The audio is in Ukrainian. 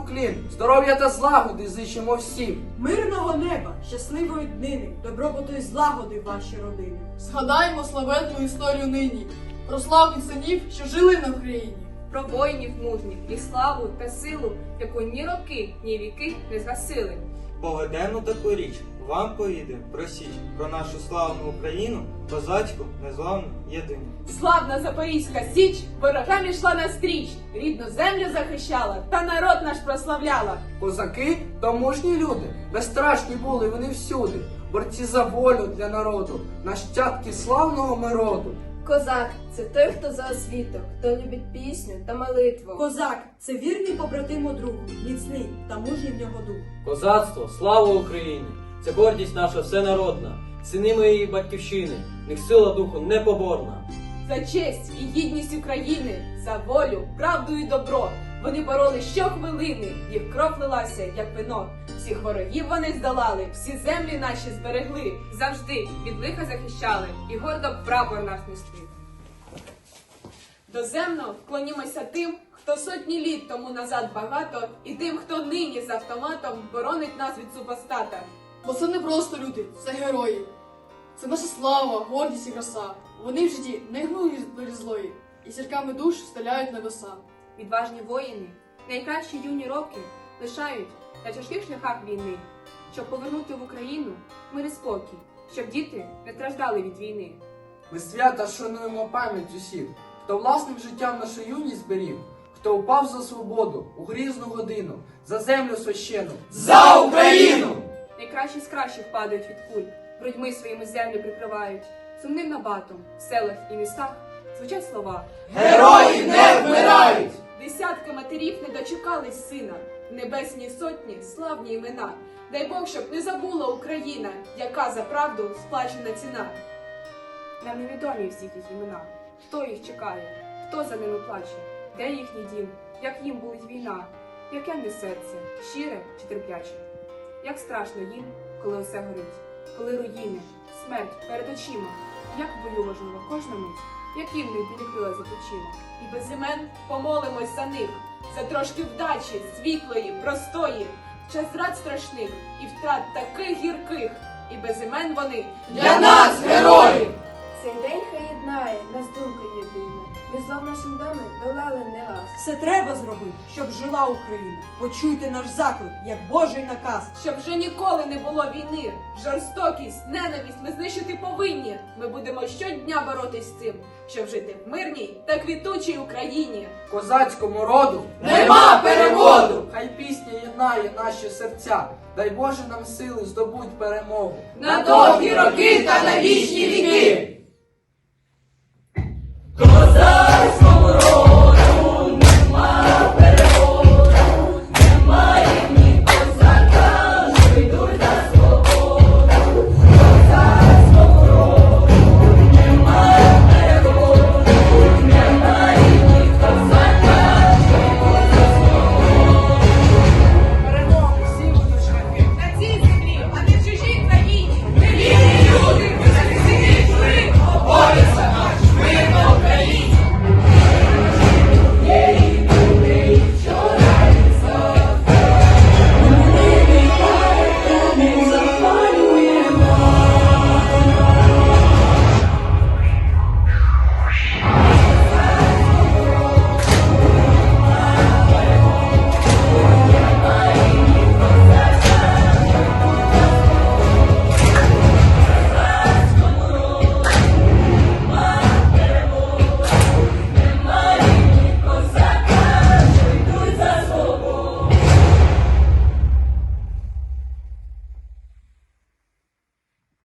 уклін, здоров'я та злагоди зичимо всім. Мирного неба, щасливої днини, добробуту і злагоди вашій ваші родини. Згадаємо славетну історію нині про славних синів, що жили на Україні. про воїнів мужніх, і славу та силу, яку ні роки, ні віки не згасили. Поведену таку річ вам повідаю про січ, про нашу славну Україну, козацьку, незламну, єдину. Славна Запорізька Січ ворогам ішла на стріч, рідну землю захищала та народ наш прославляла. Козаки то мужні люди, безстрашні були вони всюди, борці за волю для народу, нащадки славного ми роду. Козак це той, хто за освіту, хто любить пісню та молитву. Козак це вірний побратиму другу, міцний та мужній в нього дух. Козацтво, слава Україні! Це гордість наша всенародна, сини моєї батьківщини, них сила духу непоборна. За честь і гідність України, за волю, правду і добро. Вони боролись щохвилини, їх кров лилася, як вино. Всіх ворогів вони здолали, всі землі наші зберегли. Завжди від лиха захищали і гордо прапор наш несли. Доземно вклонімося тим, хто сотні літ тому назад багато, і тим, хто нині з автоматом боронить нас від супостата. Бо це не просто люди, це герої. Це наша слава, гордість і краса. Вони в житті не гнули долі злої, і сірками душ стеляють небеса. Відважні воїни, найкращі юні роки лишають на тяжких шляхах війни, щоб повернути в Україну мир і спокій, щоб діти не страждали від війни. Ми свята шануємо пам'ять усіх, хто власним життям нашу юність зберіг, хто упав за свободу у грізну годину, за землю священу. За Україну! Найкращі з кращих падають від куль, грудьми своїми землі прикривають. Сумним набатом в селах і містах звучать слова. Герої не вмирають! Десятки матерів не дочекались сина, в небесній сотні славні імена. Дай Бог, щоб не забула Україна, яка за правду сплачена ціна. Нам невідомі всіх їх імена. Хто їх чекає, хто за ними плаче, де їхній дім, як їм болить війна, яке них серце, щире чи терпляче. Як страшно їм, коли усе горить, коли руїни, смерть перед очима, як бою важлива кожна мить, які в них білі крила за плечима. І без імен помолимось за них, за трошки вдачі, світлої, простої, в час зрад страшних і втрат таких гірких, і без імен вони Для нас герої! Цей день хай єднає нас думка єдина. Ми зла нашим домі долали не. Все треба зробити, щоб жила Україна. Почуйте наш заклик, як Божий наказ. Щоб вже ніколи не було війни. Жорстокість, ненависть ми знищити повинні. Ми будемо щодня боротись з цим, щоб жити в мирній та квітучій Україні. Козацькому роду нема переводу! Хай пісня єднає наші серця. Дай Боже нам сили здобуть перемогу. На довгі роки та на вічні віки. Козацькому роду!